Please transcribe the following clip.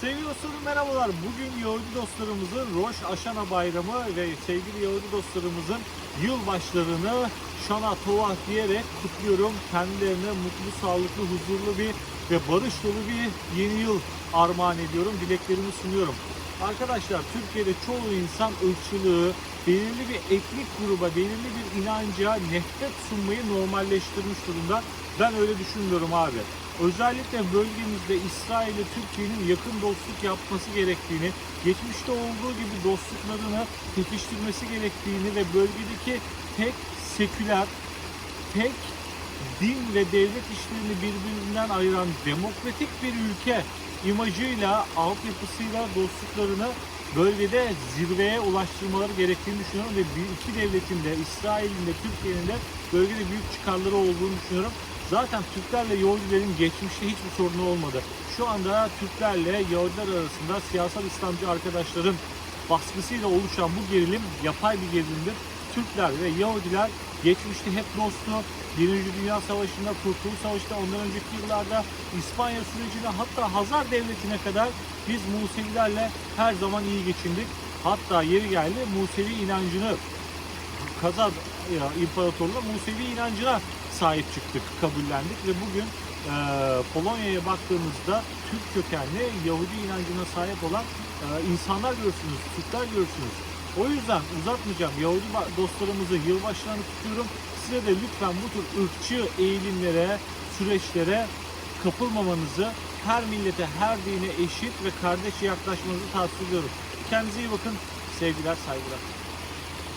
Sevgili dostlarım merhabalar. Bugün Yahudi dostlarımızın Roş Aşana Bayramı ve sevgili Yahudi dostlarımızın yılbaşlarını Şana Tovah diyerek kutluyorum. Kendilerine mutlu, sağlıklı, huzurlu bir ve barış dolu bir yeni yıl armağan ediyorum. Dileklerimi sunuyorum. Arkadaşlar Türkiye'de çoğu insan ırkçılığı, belirli bir etnik gruba, belirli bir inanca nefret sunmayı normalleştirmiş durumda. Ben öyle düşünmüyorum abi. Özellikle bölgemizde İsrail ile Türkiye'nin yakın dostluk yapması gerektiğini, geçmişte olduğu gibi dostluklarını pekiştirmesi gerektiğini ve bölgedeki tek seküler, tek din ve devlet işlerini birbirinden ayıran demokratik bir ülke imajıyla, altyapısıyla dostluklarını bölgede zirveye ulaştırmaları gerektiğini düşünüyorum ve iki devletin de İsrail'in de Türkiye'nin de bölgede büyük çıkarları olduğunu düşünüyorum. Zaten Türklerle Yahudilerin geçmişte hiçbir sorunu olmadı. Şu anda Türklerle Yahudiler arasında siyasal İslamcı arkadaşların baskısıyla oluşan bu gerilim yapay bir gerilimdir. Türkler ve Yahudiler geçmişte hep dosttu. Birinci Dünya Savaşı'nda, Kurtuluş Savaşı'nda, ondan önceki yıllarda İspanya sürecine hatta Hazar Devleti'ne kadar biz Musevilerle her zaman iyi geçindik. Hatta yeri geldi Musevi inancını Kazan ya, İmparatorluğu Musevi inancına sahip çıktık, kabullendik ve bugün e, Polonya'ya baktığımızda Türk kökenli Yahudi inancına sahip olan e, insanlar görürsünüz, Türkler görürsünüz. O yüzden uzatmayacağım. Yahudi dostlarımızı yılbaşlarını tutuyorum. Size de lütfen bu tür ırkçı eğilimlere, süreçlere kapılmamanızı, her millete, her dine eşit ve kardeşçe yaklaşmanızı tavsiye ediyorum. Kendinize iyi bakın. Sevgiler, saygılar.